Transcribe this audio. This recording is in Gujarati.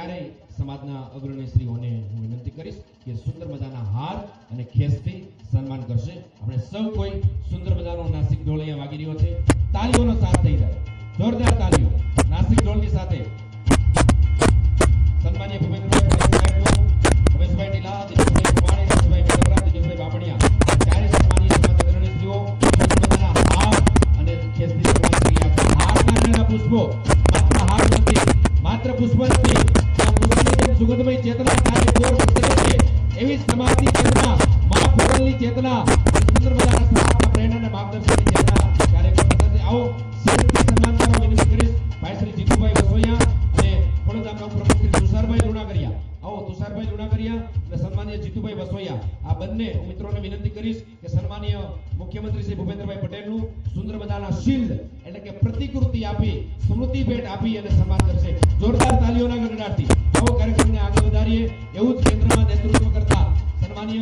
ત્યારે સમાજના અગ્રણી અગ્રણીશ્રીઓને હું વિનંતી કરીશ કે સુંદર મજાના હાર અને ખેસથી સન્માન કરશે. આપણે સૌ કોઈ સુંદર મજાનો નાસિક ઢોળ અહીંયા વાગી રહ્યો છે. તાલીઓનો સાથ થઈ જાય. જોરદાર તાલીઓ નાસિક ઢોળની સાથે સન્માનીય ભૂપેન્દ્રભાઈ રમેશભાઈ ટીલા દિલીપભાઈ કુમારી રમેશભાઈ મેડવરા દિલીપભાઈ બાપણિયા ચારે સન્માનીય સમાજ અગ્રણીશ્રીઓ સુંદર મજાના અને ખેસથી સન્માન કરી આપશે હારના પુષ્પો. માત્ર હાર નથી, માત્ર પુષ્પ સુગંધમય ચેતના કાર્ય કોર ઉતરે છે એવી સમાજની ચેતના મહાપુરલની ચેતના સુંદર મજાના સમાજના પ્રેરણા અને માર્ગદર્શનની ચેતના કાર્યક્રમ સાથે આવો સન્માન કરવા વિનંતી કરીશ. ભાઈ શ્રી જીતુભાઈ વસોયા અને વડોદરાના પ્રમુખ શ્રી તુષારભાઈ લુણાગરિયા. આવો, તુષારભાઈ લુણાગરિયા અને સન્માનીય જીતુભાઈ વસોયા. આ બંને મિત્રોને વિનંતી કરીશ કે સન્માનીય મુખ્યમંત્રી શ્રી ભૂપેન્દ્રભાઈ પટેલનું સુંદર મજાના શિલ્ડ એટલે કે પ્રતિકૃતિ આપી, સ્મૃતિ ભેટ આપી અને સન્માન કરશે જોરદાર તાલીઓના ગણગાટથી